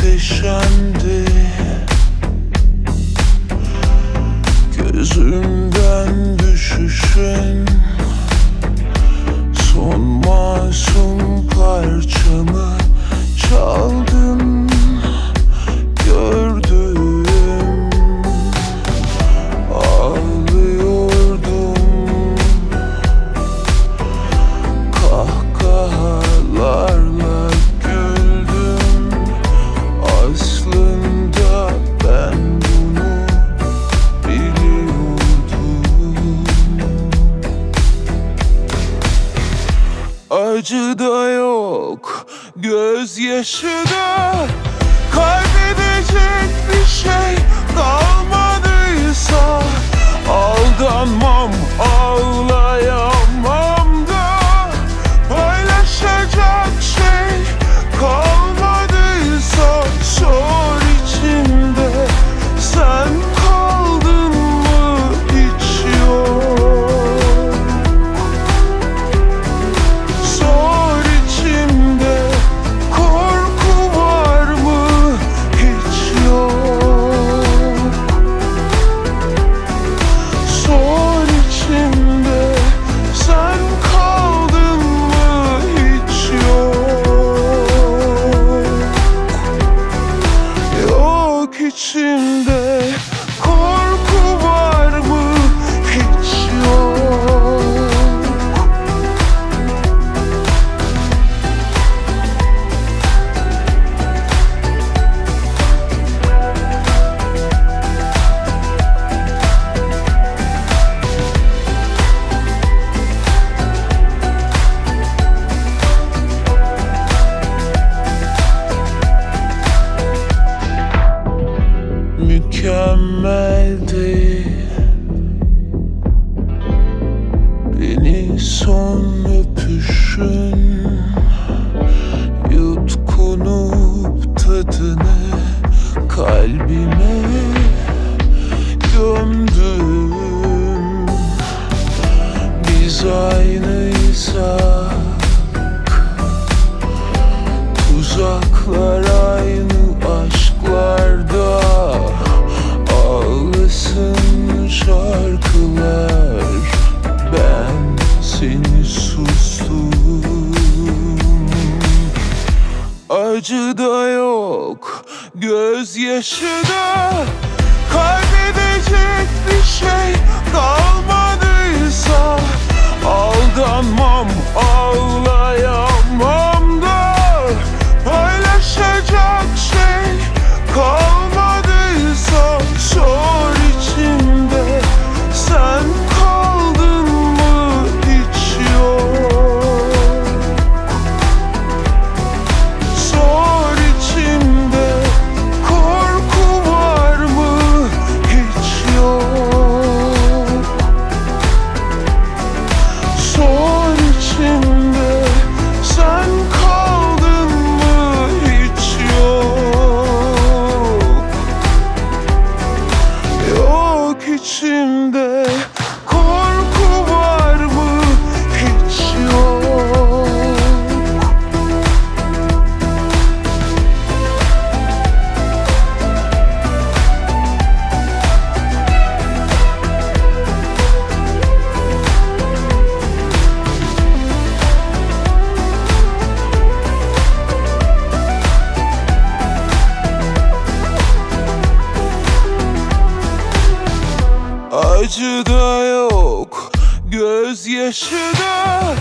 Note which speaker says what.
Speaker 1: ateşlendi. Gözümden düşüşün Acı da yok, gözyaşı da. Kaybedecek bir şey kalmadıysa içinde korku gözyaşına Kaybedecek bir şey kalmadıysa Aldanmam ağlaya acı da yok Gözyaşı da